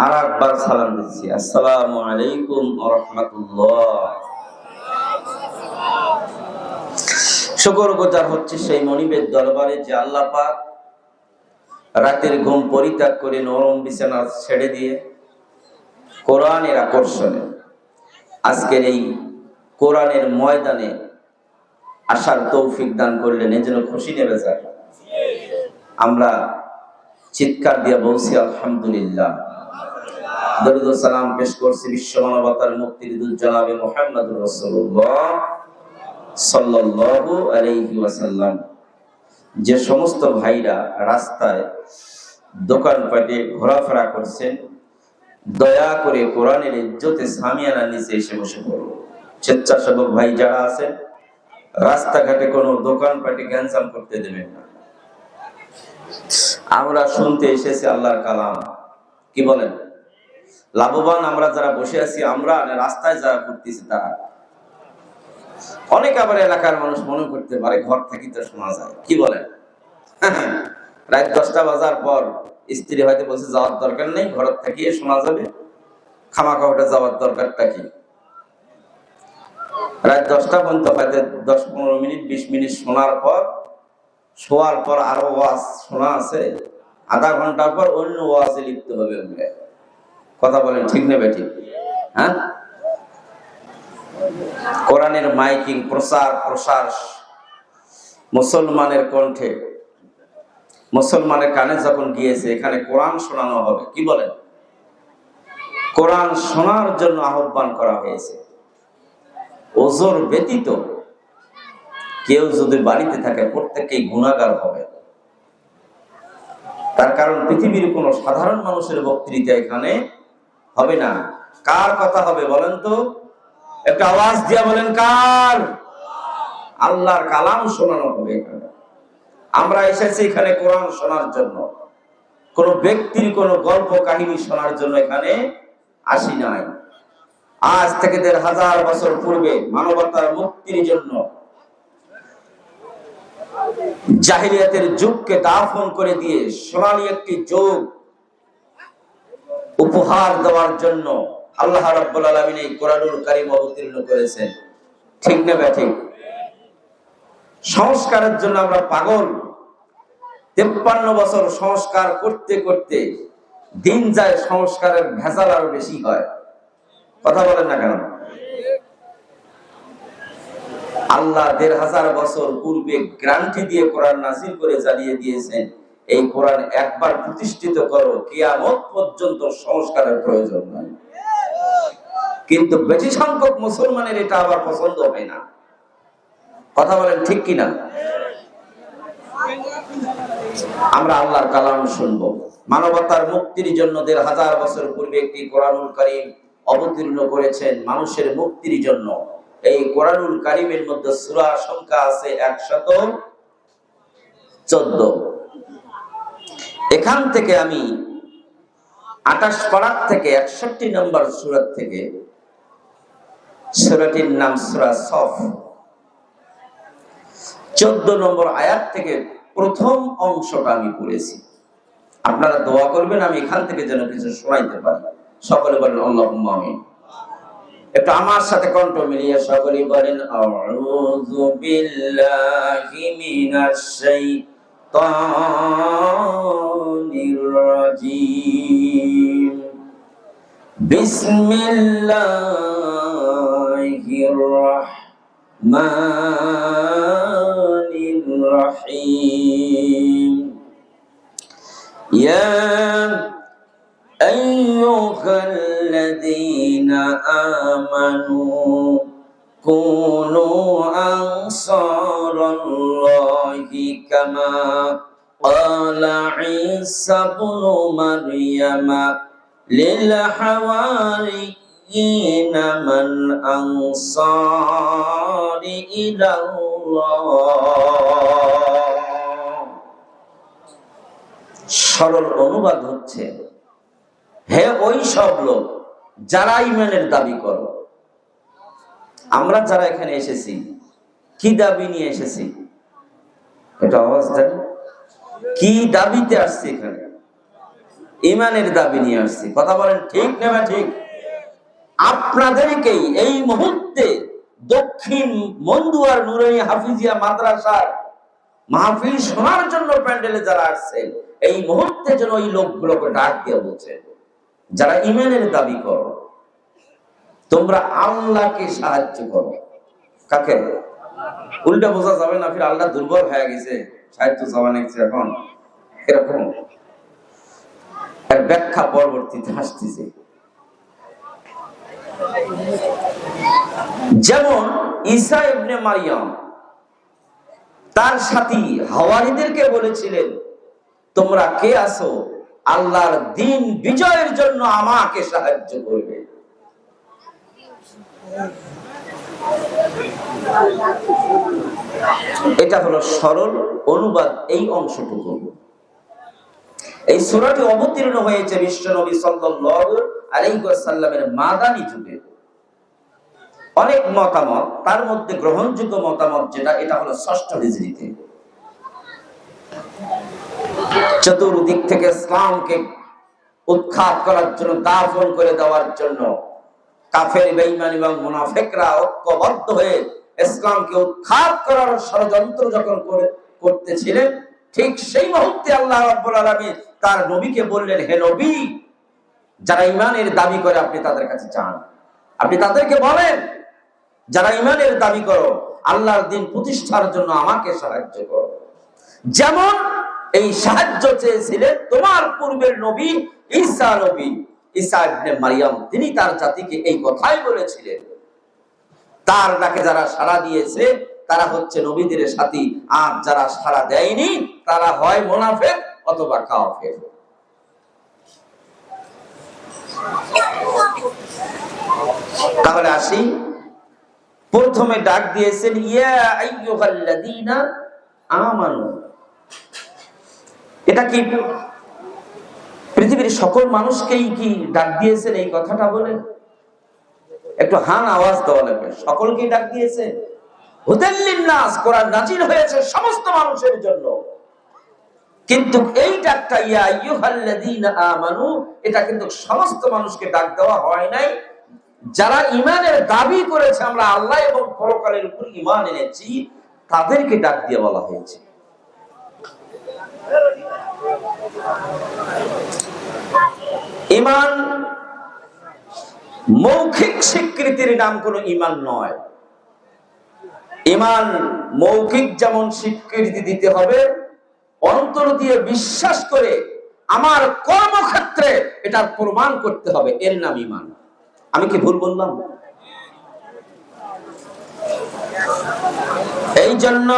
আর একবার সালাম দিচ্ছি। আসসালামু আলাইকুম রহমতুল্লাহ। শুকর গোজার হচ্ছে সেই মনিবের দরবারে যে আল্লাহ পাক রাতের ঘুম পরিত্যাগ করে নরম বিছানা ছেড়ে দিয়ে কোরআনের আকর্ষণে আজকের এই কোরআনের ময়দানে আসার তৌফিক দান করলেন। এই জন্য খুশি নেবে স্যার আমরা চিৎকার দিয়ে বলছি, আলহামদুলিল্লাহ। দরুদ সালাম পেশ করছি বিশ্ব মানবতার মুক্তির জনাবে মোহাম্মদুর রাসূলুল্লাহ সাল্লাল্লাহু আলাইহি ওয়াসাল্লাম। যে সমস্ত ভাইরা রাস্তায় দোকানপাটে ঘোরাফেরা করছেন, দয়া করে কোরআনের ইজ্জতে সামিয়ানা নিচে এসে বসে পড়ো। স্বেচ্ছাসেবক ভাই যারা আছেন, রাস্তাঘাটে কোনো দোকানপাটে গ্যাঞ্জাম করতে দেবেন না। আমরা শুনতে এসেছি আল্লাহর কালাম। কি বলেন? লাভবান আমরা যারা বসে আছি, আমরা রাস্তায় যারা ঘুরতেছি তারা। অনেক আবার এলাকার মানুষ মনে করতে পারে ঘর থেকে তো শোনা যায়। কি বলেন? রাত দশটা বাজার পর স্ত্রী হয়তো বলছে, যাওয়ার দরকার নেই ঘর থেকে শোনা যাবে। খামাখা ওটা যাওয়ার দরকারটা কি? রাত দশটা পর্যন্ত হয়তো দশ পনেরো মিনিট, বিশ মিনিট শোনার পর, শোয়ার পর আরও ওয়াজ শোনা আছে। আধা ঘণ্টার পর অন্য ওয়াজে লিপ্ত হবে কথা বলেন, ঠিক নেবে ঠিক হ্যাঁ? কোরআনের মাইকিং প্রসার প্রসার মুসলমানের কণ্ঠে, মুসলমানের কানে যখন গিয়েছে, এখানে কোরআন শোনানো হবে। কি বলেন? কোরআন শোনার জন্য আহ্বান করা হয়েছে। ওজোর ব্যতীত কেউ যদি বাড়িতে থাকে প্রত্যেকেই গুণাগার হবে। তার কারণ পৃথিবীর কোন সাধারণ মানুষের বক্তৃতা এখানে হবে না। কার কথা হবে বলেন তো? একটা আওয়াজ দিয়া বলেন, কার? আল্লাহর কালাম শোনানো হবে এখানে। আমরা এসেছি এখানে কোরআন শোনার জন্য। কোন ব্যক্তির কোন গল্প কাহিনী শোনার জন্য এখানে আসি নাই। আজ থেকে দেড় হাজার বছর পূর্বে মানবতার মুক্তির জন্য জাহিলিয়াতের যুগকে দাফন করে দিয়ে সোনালী একটি যুগ উপহার দেওয়ার জন্য আল্লাহ রাব্বুল আলামিন এই কোরআনুল কারীম অবতীর্ণ করেছেন। ঠিক না ব্যাঠিক সংস্কারের জন্য আমরা পাগল। তেপ্পান্ন বছর সংস্কার করতে করতে দিন যায় সংস্কারের ভেজাল আরও বেশি হয়। কথা বলেন না কেন? আল্লাহ দেড় হাজার বছর পূর্বে গ্রান্টি দিয়ে কোরআন নাজির করে জ্বালিয়ে দিয়েছেন। এই কোরআন একবার প্রতিষ্ঠিত করো, কিয়ামত পর্যন্ত সংস্কারের প্রয়োজন নাই। কিন্তু বেশি সংখ্যক মুসলমানের এটা আবার পছন্দ হয় না। কথা বলেন ঠিক কিনা? আমরা আল্লাহর কালাম শুনব। মানবতার মুক্তির জন্য দেড় হাজার বছর পূর্বে একটি কোরআনুল করিম অবতীর্ণ করেছেন মানুষের মুক্তির জন্য। এই কোরআনুল কারিমের মধ্যে সুরা সংখ্যা আছে একশত চোদ্দ। এখান থেকে আমি আঠাশ পাড়ার থেকে একষট্টি নম্বর সুরাত থেকে সুরাটির নাম সুরা সফ। চোদ্দ নম্বর আয়াত থেকে প্রথম অংশটা আমি পড়েছি। আপনারা দোয়া করবেন, আমি এখান থেকে যেন কিছু শোনাইতে পারি। সকলে বলেন আল্লাহ আমিন। একটু আমার সাথে কণ্ঠ মিলিয়ে সকলে বলেন, আউযু বিল্লাহি মিনাশ الشيطان الرجيم. بسم الله الرحمن الرحيم. يا أيها الذين آمنوا كونوا أنصار الله كما قال عيسى بن مريم للحواريين من أنصار إلى الله সরল অনুবাদ হচ্ছে হে ওই সব লোক যারা ইমানের দাবি করো আমরা যারা এখানে এসেছি কি দাবি নিয়ে এসেছি? এটা আওয়াজ দেন। কি দাবিতে আসছে এখানে? ইমানের দাবি নিয়ে আসছি। কথা বলেন ঠিক নেবে ঠিক? আপনাদেরকেই এই মুহূর্তে দক্ষিণ মন্দুয়ার নুরানি হাফিজিয়া মাদ্রাসার মাহফিল শোনার জন্য প্যান্ডেলে যারা আসছেন, এই মুহূর্তে যেন ওই লোকগুলোকে ডাক দিয়ে বলছে যারা ইমানের দাবি করো, তোমরা আল্লাহকে সাহায্য করো। কাকে? উল্টা বোঝা যাবে না, ফির আল্লাহ দুর্বল হয়ে গেছে। সাহিত্য জমানে এখন। এরকম। এর ব্যাখ্যা পরবর্তীতে আসতেছে। যেমন ঈসা ইবনে মারিয়াম, তার সাথী হাওয়ারিদেরকে বলেছিলেন, তোমরা কে আছো? আল্লাহর দিন বিজয়ের জন্য আমাকে সাহায্য করবে। এটা হলো সরল অনুবাদ এই অংশটুকু। এই সূরাটি অবতীর্ণ হয়েছে বিশ্ব নবী ওয়াসাল্লামের মাদানী যুগে। অনেক মতামত, তার মধ্যে গ্রহণযোগ্য মতামত যেটা, এটা হলো ষষ্ঠ হিজরিতে চতুর্দিক থেকে ইসলামকে উৎখাত করার জন্য দাফন করে দেওয়ার জন্য কাফের, বেঈমান এবং মুনাফিকরা ঐক্যবদ্ধ হয়ে ইসলামকে উৎখাত করার ষড়যন্ত্র যখন করে, করতেছিলেন, ঠিক সেই মুহূর্তে আল্লাহ রাব্বুল আলামিন তার নবীকে বললেন, হে নবী, যারা ইমানের দাবি করে, আপনি তাদের কাছে যান আপনি তাদেরকে বলেন, যারা ইমানের দাবি করো, আল্লাহর দিন প্রতিষ্ঠার জন্য আমাকে সাহায্য করো। যেমন এই সাহায্য চেয়েছিলেন তোমার পূর্বের নবী, ঈসা নবী ঈসা ইবনে মারিয়াম, তিনি তার জাতিকে এই কথাই বলেছিলেন। তার ডাকে যারা সাড়া দিয়েছে, তারা হচ্ছে নবীদের সাথী। আর যারা সাড়া দেয়নি, তারা হয় মোনাফেক অথবা কাফের। তাহলে আসি। প্রথমে ডাক দিয়েছেন, ইয়া আমানু। এটা কি? পৃথিবীর সকল মানুষকেই কি ডাক দিয়েছেন এই কথাটা বলে একটু হান আওয়াজ দেওয়া লাগবে সকলকেই ডাক দিয়েছে। কোরআন নাজিল হয়েছে সমস্ত মানুষের জন্য। কিন্তু এই ডাকটা, ইয়া আমানু, এটা কিন্তু সমস্ত মানুষকে ডাক দেওয়া হয় নাই। যারা ইমানের দাবি করেছে, আমরা আল্লাহ এবং পরকালের উপর ইমান এনেছি, তাদেরকে ডাক দিয়ে বলা হয়েছে। ইমান, মৌখিক স্বীকৃতির নাম কোনো ইমান নয়। ইমান, মৌখিক যেমন স্বীকৃতি দিতে হবে, অন্তর দিয়ে বিশ্বাস করে আমার কর্মক্ষেত্রে এটার প্রমাণ করতে হবে, এর নাম ইমান। আমি কি ভুল বললাম? এই জন্য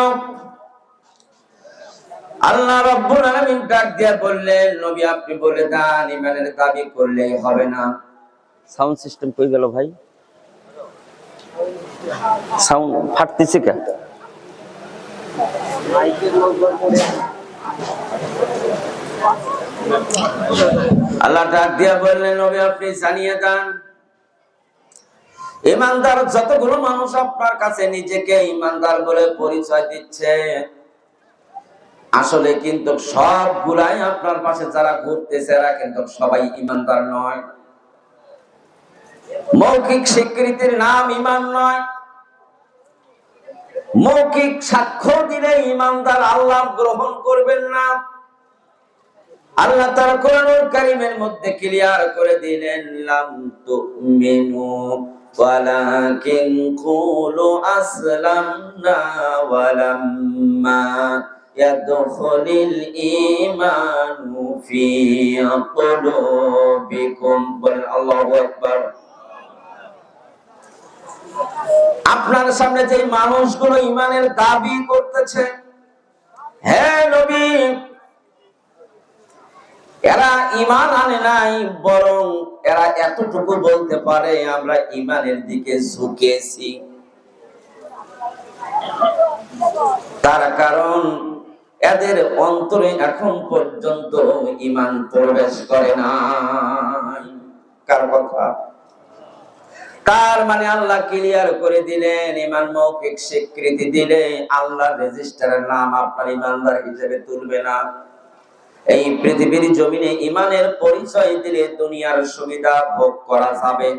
আল্লাহ রব্বুল আলামিন ডাক দিয়া বললেন, নবী, আপনি বলে দেন ইমানের দাবি করলে হবে না। সাউন্ড সিস্টেম কই গেল ভাই? সাউন্ড ফাটতেছে কেন আল্লাহ ডাক দিয়া বললেন, নবী, আপনি জানিয়ে দেন ইমানদার যতগুলো মানুষ আপনার কাছে নিজেকে ইমানদার বলে পরিচয় দিচ্ছে আসলে কিন্তু সবগুলাই আপনার পাশে যারা ঘুরতেছে, এরা কিন্তু সবাই ইমানদার নয়। মৌখিক স্বীকৃতির নাম ইমান নয়। মৌখিক সাক্ষ্য দিলে ইমানদার আল্লাহ গ্রহণ করবেন না। আল্লাহ তার কোরআনুল কারীমের মধ্যে ক্লিয়ার করে দিলেন, লাম তুমিনু ওয়ালাকিন কুলু আসলামনা ওয়ালাম্মা ঈমানু ফি কুলুবিকুম বল আল্লাহু আকবার। আপনার সামনে যে মানুষগুলো ইমানের দাবি করতেছে হ্যাঁ নবী, এরা ইমান আনে নাই, বরং এরা এতটুকু বলতে পারে, আমরা ইমানের দিকে ঝুঁকেছি। তার কারণ এদের অন্তরে এখন পর্যন্ত ইমান প্রবেশ করে নাই। কার কথা? তার মানে আল্লাহ ক্লিয়ার করে দিলেন ইমান মৌখিক স্বীকৃতি দিলে আল্লাহ রেজিস্টারের নাম আপনার ইমানদার হিসেবে তুলবে না। এই পৃথিবীর জমিনে ইমানের পরিচয় দিলে দুনিয়ার সুবিধা ভোগ করা যাবে।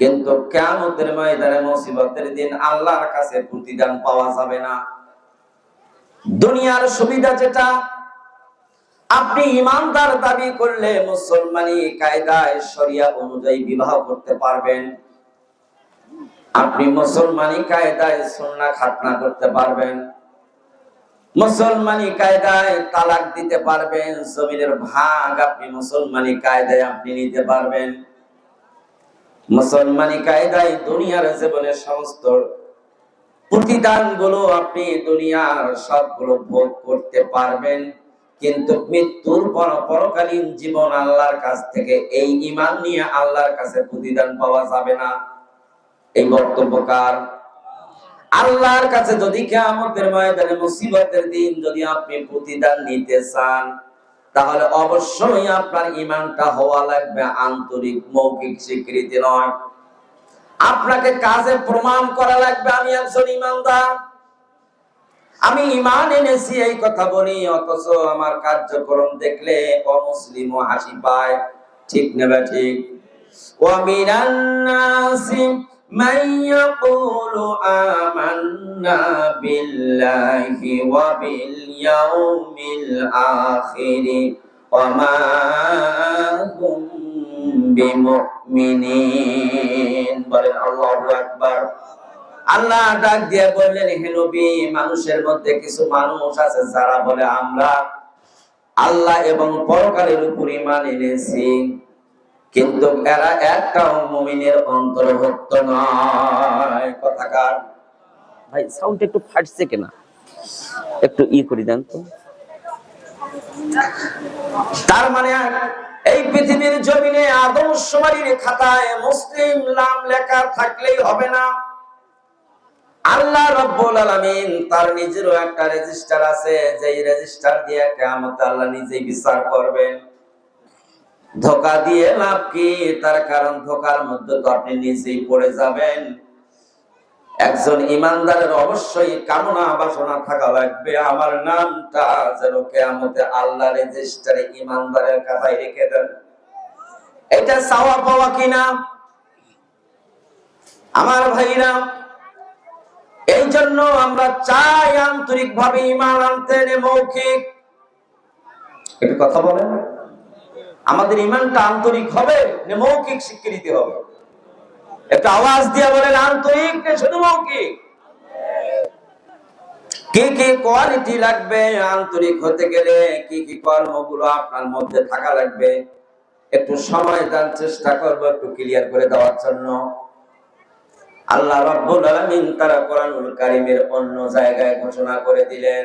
কিন্তু কেমতের ময়দানে মুসিবতের দিন আল্লাহর কাছে প্রতিদান পাওয়া যাবে না। দুনিয়ার সুবিধা যেটা, আপনি ইমানদার দাবি করলে মুসলমানি কায়দায়, শরিয়া অনুযায়ী বিবাহ করতে পারবেন। আপনি মুসলমানি কায়দায় সুন্না খাতনা করতে পারবেন। মুসলমানি কায়দায় তালাক দিতে পারবেন। জমিনের ভাগ আপনি মুসলমানি কায়দায় আপনি নিতে পারবেন। মুসলমানি কায়দায় দুনিয়ার জীবনের সমস্ত প্রতিদানগুলো আপনি দুনিয়ার সবগুলো ভোগ করতে পারবেন। কিন্তু মৃত্যুর পর পরকালীন জীবন আল্লাহর কাছ থেকে এই ইমান নিয়ে আল্লাহর কাছে প্রতিদান পাওয়া যাবে না। এই বক্তব্য কার? আল্লাহর কাছে যদি কেয়ামতের ময়দানে মুসিবতের দিন যদি আপনি প্রতিদান নিতে চান, তাহলে অবশ্যই আপনার ইমানটা হওয়া লাগবে আন্তরিক, মৌখিক স্বীকৃতি নয়। আপনাকে কাজে প্রমাণ করা লাগবে আমি একজন ইমানদার আমি ইমান এনেছি এই কথা বলি অথচ আমার কার্যক্রম দেখলে অমুসলিম হাসি পায় ঠিক নেবে ঠিক ومن الناس من يقول آمنا بالله وباليوم الآخر وما هم بمؤمنين বলেন, আল্লাহু আকবার। আল্লাহ ডাক দিয়ে বললেন, হে নবী, মানুষের মধ্যে কিছু মানুষ আছে যারা বলে, আমরা আল্লাহ এবং পরকালের উপর ঈমান এনেছি। কিন্তু এরা একটাও মুমিনের অন্তর্ভুক্ত নয়। কথাকার ভাই সাউন্ড একটু ফাটছে কিনা? একটু ই করে দেন তো। তার মানে এই পৃথিবীর জমিনে আদমশুমারির খাতায় মুসলিম নাম লেখা থাকলেই হবে না। আল্লাহ রব্বুল আলামিন তার নিজেরও একটা রেজিস্টার আছে, যেই রেজিস্টার দিয়ে কিয়ামত আল্লাহ নিজেই বিচার করবেন। ধোকা দিয়ে লাভ কি? তার কারণ ধোকার মধ্যে তো আপনি নিজেই পড়ে যাবেন। একজন ইমানদারের অবশ্যই কামনা বাসনা থাকা লাগবে। আমার নামটা যেন কেয়ামতে আল্লাহ রেজিস্টারে ইমানদারের কাথায় রেখে দেন। এটা চাওয়া পাওয়া কিনা? আমার ভাইরা এই জন্য আমরা চাই আন্তরিক ভাবে ইমান আনতে মৌখিক। একটু কথা বলেন আমাদের ইমানটা আন্তরিক হবে মৌখিক স্বীকৃতি হবে। একটা আওয়াজ দিয়ে বলেন, আন্তরিক শুধু মৌখিক? কি কি কোয়ালিটি লাগবে আন্তরিক হতে গেলে? কি কি কর্মগুলো আপনার মধ্যে থাকা লাগবে? একটু সময় দেন চেষ্টা করব, একটু ক্লিয়ার করে দেওয়ার জন্য। আল্লাহ রাব্বুল আলামিন তারা কোরআনুল কারীমের অন্য জায়গায় ঘোষণা করে দিলেন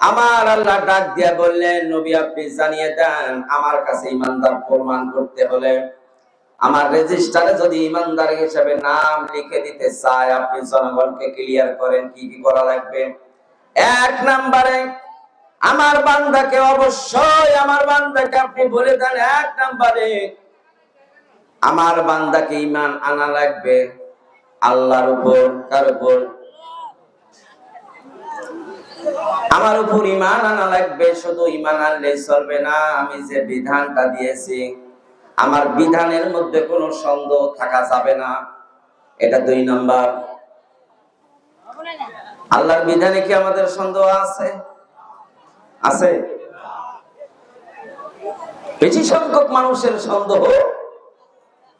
আমার আল্লাহ ডাক দিয়া বললেন, নবী, আপনি জানিয়ে দেন, আমার কাছে ইমানদার প্রমাণ করতে হলে আমার রেজিস্টারে যদি ইমানদার হিসেবে নাম লিখে দিতে চায়, আপনি জনগণকে ক্লিয়ার করেন, কি কি করা লাগবে? এক নাম্বারে, আমার বান্দাকে অবশ্যই, আমার বান্দাকে আপনি বলে দেন। এক নাম্বারে, আমার বান্দাকে ইমান আনা লাগবে, আল্লাহর উপর কার উপর আমার উপর ইমান আনা লাগবে, শুধু ইমান আনলে চলবে না, আমি যে বিধানটা দিয়েছি, আমার বিধানের মধ্যে কোনো সন্দেহ থাকা যাবে না। এটা দুই নাম্বার। আল্লাহর বিধানে কি আমাদের সন্দেহ আছে? আছে। বেশি সংখ্যক মানুষের সন্দেহ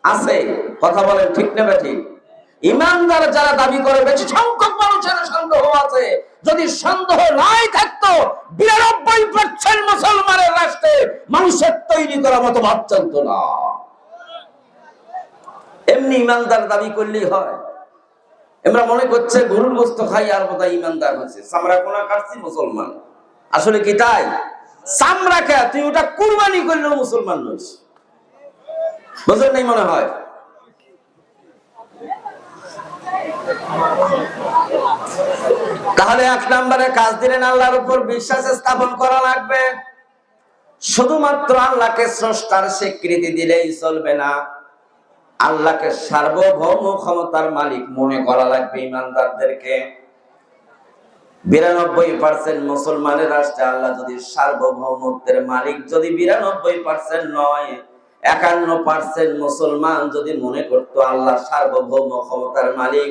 আছে। কথা বলেন ঠিক নেবে ঠিক? ইমানদার যারা দাবি করে, বেশি সংখ্যক মানুষের সন্দেহ আছে। যদি সন্দেহ নাই থাকতো, বিরানব্বই পার্সেন্ট মুসলমানের রাষ্ট্রে মানুষের তৈরি করা মতো ভাব চলতো না। এমনি ইমানদার দাবি করলেই হয়। আমরা মনে করছে, গরুর গোস্ত খাই আর বোধহয় ইমানদার হচ্ছে। চামড়া কোনা কাটছি মুসলমান। আসলে কি তাই? চামড়া খা তুই ওটা কুরবানি করলেও মুসলমান নইস। বুঝলেন নাই মনে হয়? তাহলে এক নম্বরে কাজ দিলেন আল্লাহর উপর বিশ্বাস স্থাপন করা লাগবে। শুধুমাত্র আল্লাহকে স্রষ্টার স্বীকৃতি দিলেই চলবে না। আল্লাহকে সার্বভৌম ক্ষমতার মালিক মনে করা লাগবে ইমানদারদেরকে। বিরানব্বই পার্সেন্ট মুসলমানের রাষ্ট্রে আল্লাহ যদি সার্বভৌমত্বের মালিক যদি বিরানব্বই পার্সেন্ট নয়, একান্ন পার্সেন্ট মুসলমান যদি মনে করতো আল্লাহ সার্বভৌম ক্ষমতার মালিক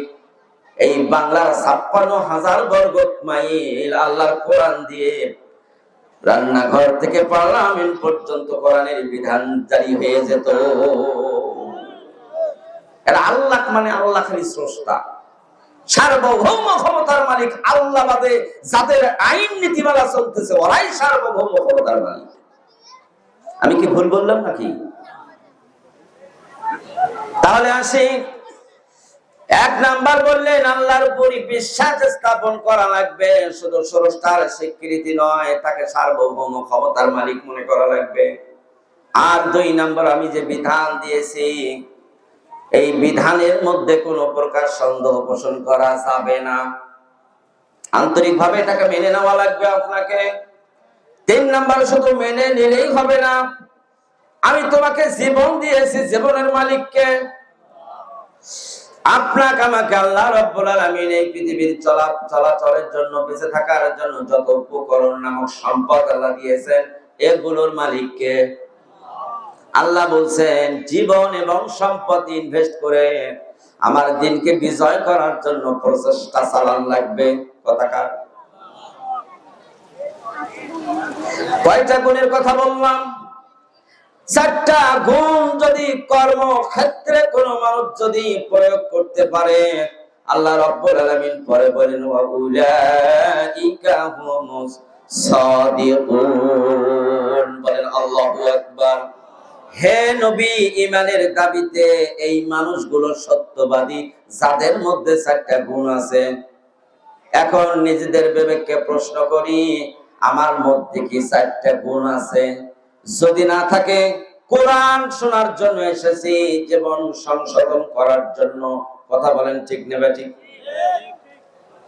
এই বাংলার ছাপ্পান্ন হাজার বর্গ মাইল আল্লাহর কোরআন দিয়ে রান্নাঘর থেকে পার্লামেন্ট পর্যন্ত কোরআনের বিধান জারি হয়ে যেত। আল্লাহ মানে আল্লাহ খালি স্রষ্টা। সার্বভৌম ক্ষমতার মালিক আল্লাহ বাদে যাদের আইন নীতিমালা চলতেছে, ওরাই সার্বভৌম ক্ষমতার মালিক। আমি কি ভুল বললাম নাকি? তাহলে আসি এক নাম্বার বললেন, আল্লাহর উপরই বিশ্বাস স্থাপন করা লাগবে, শুধু স্রষ্টার স্বীকৃতি নয়, তাকে সার্বভৌম ক্ষমতার মালিক মনে করা লাগবে। আর দুই নাম্বার, আমি যে বিধান দিয়েছি, এই বিধানের মধ্যে কোনো প্রকার সন্দেহ পোষণ করা যাবে না। আন্তরিকভাবে তাকে মেনে নেওয়া লাগবে আপনাকে। তিন নাম্বার, শুধু মেনে নিলেই হবে না। আমি তোমাকে জীবন দিয়েছি, জীবনের মালিককে। আপনাকে আমাকে আল্লাহ রব্বুল আলামিন এই পৃথিবীর চলা চলাচলের জন্য, বেঁচে থাকার জন্য যত উপকরণ নামক সম্পদ আল্লাহ দিয়েছেন, এগুলোর মালিককে আল্লাহ বলছেন, জীবন এবং সম্পদ ইনভেস্ট করে আমার দিনকে বিজয় করার জন্য প্রচেষ্টা চালান লাগবে। কথাকার কয়টা গুণের কথা বললাম? চারটা গুণ যদি কর্মক্ষেত্রে কোন মানুষ যদি প্রয়োগ করতে পারে, আল্লাহ রব্বুল আলামিন পরে বলেন উলাইকা হুমুস সাদিকুন। বলেন, আল্লাহু আকবার। হে নবী ইমানের দাবিতে এই মানুষগুলো সত্যবাদী, যাদের মধ্যে চারটা গুণ আছে। এখন নিজেদের বিবেককে প্রশ্ন করি, আমার মধ্যে কি চারটা গুণ আছে? যদি না থাকে, কোরআন শোনার জন্য এসেছি, জীবন সংশোধন করার জন্য। কথা বলেন ঠিক নেবে ঠিক?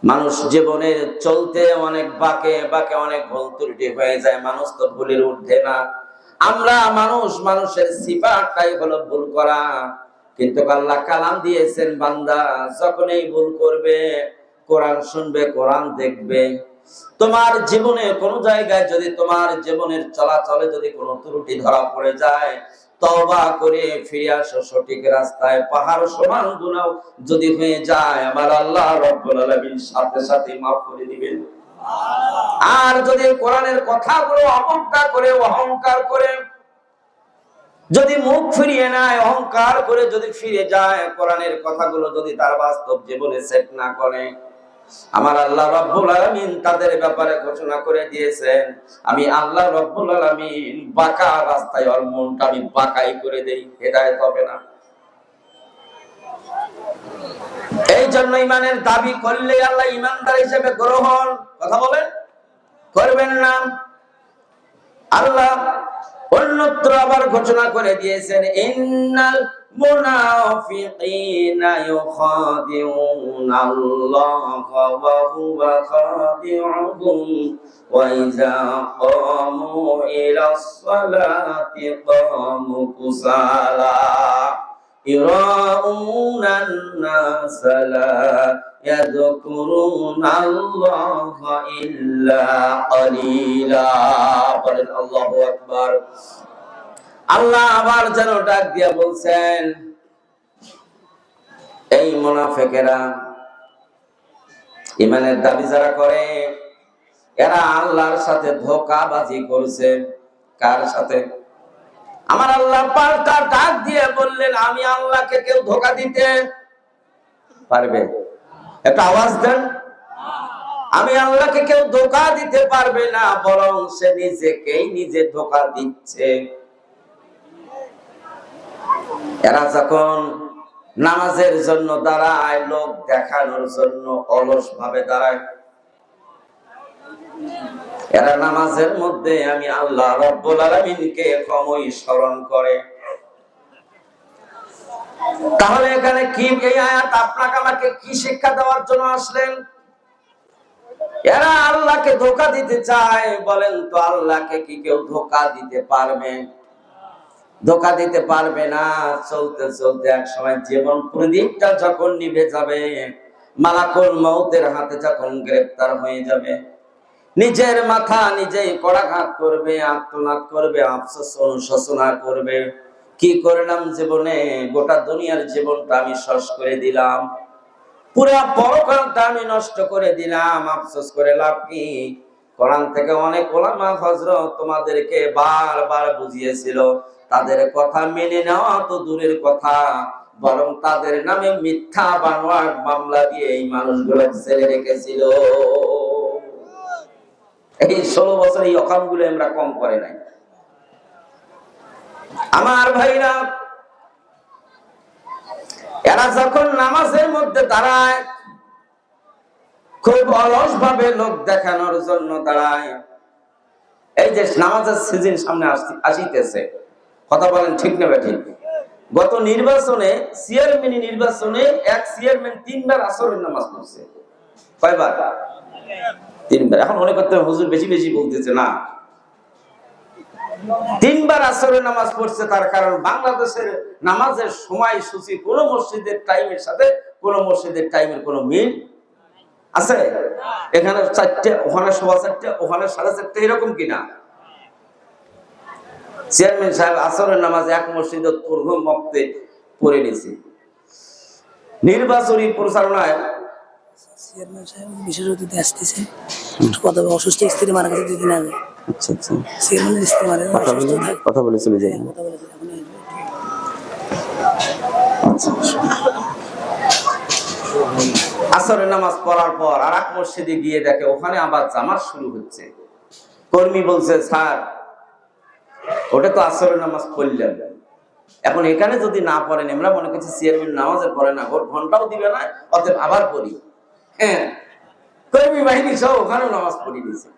মানুষ জীবনে চলতে অনেক বাকে বাকে অনেক ভুল ত্রুটি হয়ে যায়, মানুষ তো ভুলের উঠে না। আমরা মানুষ, মানুষের সিপাটাই হলো ভুল করা। কিন্তু আল্লাহ কালাম দিয়েছেন বান্দা যখন এই ভুল করবে, কোরআন শুনবে, কোরআন দেখবে। তোমার জীবনে কোন জায়গায় যদি তোমার জীবনের চলাচলে যদি কোনো ত্রুটি ধরা পড়ে যায় তবা করে ফিরে আসো সঠিক রাস্তায়। পাহাড় সমান গুণাও যদি হয়ে যায়, আমার আল্লাহ রব্বুল সাথে সাথে মাফ করে দিবেন। আর যদি কোরআনের কথাগুলো অবজ্ঞা করে, অহংকার করে যদি মুখ ফিরিয়ে নেয়, অহংকার করে যদি ফিরে যায়, কোরআনের কথাগুলো যদি তার বাস্তব জীবনে সেট না করে আমার আল্লাহ রব্বুল আলামিন তাদের ব্যাপারে ঘোষণা করে দিয়েছেন। আমি আল্লাহ রব্বুল আলামিন বাঁকা রাস্তায় ওর মনটা আমি বাঁকাই করে দেই, হেদায়েত হবে না। এই জন্য ইমানের দাবি করলে আল্লাহ ইমানদার হিসেবে গ্রহণ, কথা বলেন? করবেন না। আল্লাহ অন্যত্র আবার ঘোষণা করে দিয়েছেন, ইন্নাল منافقين يخادعون الله وهو خادعهم. وإذا قاموا إلى الصلاة قاموا كسالى. يراؤون الناس لا يذكرون الله إلا قليلا. قل الله أكبر. আল্লাহ আবার যেন ডাক দিয়া বলছেন, এই মুনাফিকেরা ইমানের দাবি যারা করে, এরা আল্লাহর সাথে ধোকাবাজি করছে। কার সাথে? আমার আল্লাহ পাল্টা ডাক দিয়ে বললেন, আমি আল্লাহকে কেউ ধোকা দিতে পারবে? একটা আওয়াজ দেন। আমি আল্লাহকে কেউ ধোকা দিতে পারবে না, বরং সে নিজেকেই নিজে ধোকা দিচ্ছে। এরা যখন নামাজের জন্য দাঁড়ায়, লোক দেখানোর জন্য অলস ভাবে দাঁড়ায়। এরা নামাজের মধ্যে আমি আল্লাহ রব্বুল আলামিনকে কমই স্মরণ করে। তাহলে এখানে কি এই আয়াত? আপনাকে আমাকে কি শিক্ষা দেওয়ার জন্য আসলেন? এরা আল্লাহকে ধোকা দিতে চায়, বলেন তো আল্লাহকে কি কেউ ধোকা দিতে পারবে? ধোকা দিতে পারবে না। চলতে চলতে এক সময় জীবন প্রদীপটা যখন নিভে যাবে, মালাকুল মৌতের হাতে যখন গ্রেফতার হয়ে যাবে, নিজের মাথা নিজেই কড়াঘাত করবে আত্মনাদ করবে, আফসোস, অনুশোচনা করবে। কি করলাম জীবনে? গোটা দুনিয়ার জীবনটা আমি শস করে দিলাম। পুরা পরকালটা আমি নষ্ট করে দিলাম, আফসোস করে লাভ কি? কোরআন থেকে অনেক ওলামা হজরত তোমাদেরকে বারবার বুঝিয়েছিল তাদের কথা মেনে নেওয়া তো দূরের কথা, বরং তাদের নামে মিথ্যা বানোয়াট মামলা দিয়ে এই মানুষগুলো ছেড়ে রেখেছিল। এই ষোলো বছর এই অকামগুলো আমরা কম করে নাই। আমার ভাইরা, এরা যখন নামাজের মধ্যে দাঁড়ায়, খুব অলস ভাবে লোক দেখানোর জন্য দাঁড়ায়। এই যে নামাজের সিজন সামনে আসতে- আসিতেছে কথা বলেন ঠিক না ঠিক গত নির্বাচনে চেয়ারম্যান নির্বাচনে এক চেয়ারম্যান তিনবার আসরের নামাজ পড়ছে। কয়বার? তিনবার। এখন অনেক করতে হুজুর বেশি বেশি বলতেছে, না। তিনবার আসরের নামাজ পড়ছে, তার কারণ বাংলাদেশের নামাজের সময় সূচি কোন মসজিদের টাইমের সাথে কোন মসজিদের টাইমের কোন মিল আছে? এখানে চারটে, ওখানে সোয়া চারটে, ওখানে সাড়ে চারটে, এরকম কিনা? চেয়ারম্যান সাহেব আসরের নামাজ এক মসজিদের প্রথম মক্তে পড়ে নিয়েছে। নির্বাচনী প্রচারণায় চেয়ারম্যান সাহেব বিশেষ অতিথি আসতেছে। কথা অসুস্থ স্ত্রী মারা গেছে দুদিন আগে। আচ্ছা আচ্ছা। চেয়ারম্যানের স্ত্রী মারা কথা বলে কথা বলে চলে যাই কথা বলেছে আসরের নামাজ পড়ার পর আর এক মসজিদে গিয়ে দেখে ওখানে আবার জামাত শুরু হচ্ছে। কর্মী বলছে স্যার ওটা তো আসরের নামাজ পড়লেন। এখন এখানে যদি না পড়েন আমরা মনে করছি চেয়ারম্যান নামাজে পড়ে না ঘন্টাও দিবে না, অতএব আবার পড়ি। হ্যাঁ কর্মী বাহিনী সব ওখানেও নামাজ পড়ি দিয়েছে।